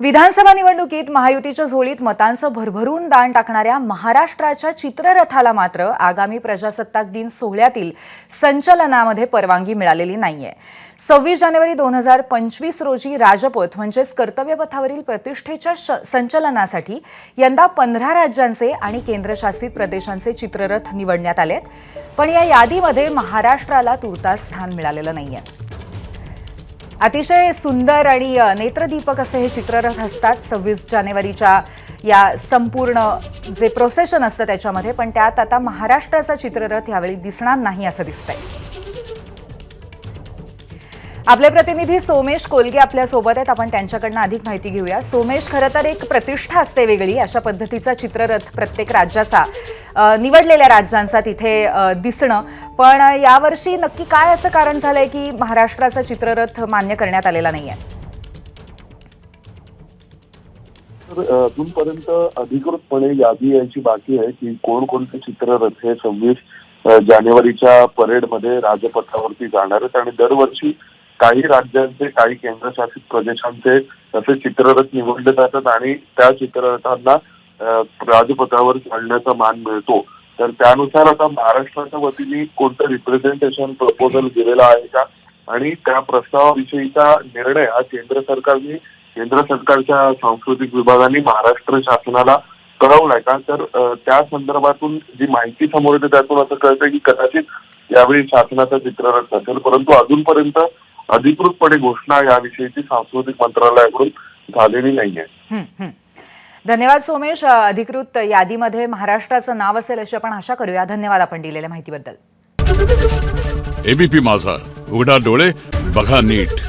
विधानसभा निवडणुकीत महायुतीच्या झोळीत मतांचं भरभरून दान टाकणाऱ्या महाराष्ट्राच्या चित्ररथाला मात्र आगामी प्रजासत्ताक दिन सोहळ्यातील संचलनामध्ये परवानगी मिळालेली नाहीये. सव्वीस जानेवारी दोन हजार पंचवीस रोजी राजपथ म्हणजेच कर्तव्यपथावरील प्रतिष्ठेच्या श- संचलनासाठी यंदा पंधरा राज्यांचे आणि केंद्रशासित प्रदेशांचे चित्ररथ निवडण्यात आलेत. पण या यादीमध्ये महाराष्ट्राला तुर्तास स्थान मिळालेलं नाहीये. अतिशय सुंदर आणि नेत्रदीपक असे हे चित्ररथ असतात सव्वीस जानेवारीच्या या संपूर्ण जे प्रोसेशन असतं त्याच्यामध्ये. पण त्यात आता महाराष्ट्राचा चित्ररथ यावेळी दिसणार नाही असं दिसतंय. आपले प्रतिनिधी सोमेश कोलगे आपल्यासोबत आहेत. आपण त्यांच्याकडनं अधिक माहिती घेऊया. सोमेश खरं तर एक प्रतिष्ठा असते वेगळी. अशा पद्धतीचा चित्ररथ प्रत्येक राज्याचा निवडलेल्या राज्यांचा तिथे दिसणं. पण यावर्षी नक्की काय असं कारण झालंय की महाराष्ट्राचा चित्ररथ मान्य करण्यात आलेला नाहीये? अजूनपर्यंत अधिकृतपणे यादी यायची बाकी आहे की कोण कोणते चित्ररथ हे सव्वीस जानेवारीच्या परेडमध्ये राजपथावरती जाणार आहेत. आणि दरवर्षी काही राज्यांचे काही केंद्रशासित प्रदेशांचे असे चित्ररथ निवडले जातात आणि त्या चित्ररथांना राजपथावर चढण्याचा मान मिळतो. तर त्यानुसार आता महाराष्ट्राच्या वतीने कोणतं रिप्रेझेंटेशन प्रपोजल दिलेला आहे का? आणि त्या प्रस्तावाविषयीचा निर्णय हा केंद्र सरकारने केंद्र सरकारच्या सांस्कृतिक विभागाने महाराष्ट्र शासनाला कळवलाय का? तर त्या संदर्भातून जी माहिती समोर येते त्यातून असं कळतं की कदाचित यावेळी शासनाचा चित्ररथ नसेल. परंतु अजूनपर्यंत अधिकृतपणे घोषणा याविषयीची सांस्कृतिक मंत्रालयाकडून झालेली नाहीये. हं, हं. धन्यवाद सोमेश. अधिकृत यादीमध्ये महाराष्ट्राचं नाव असेल अशी आपण आशा करूया. धन्यवाद आपण दिलेल्या माहितीबद्दल. एबीपी माझा. उघडा डोळे बघा नीट.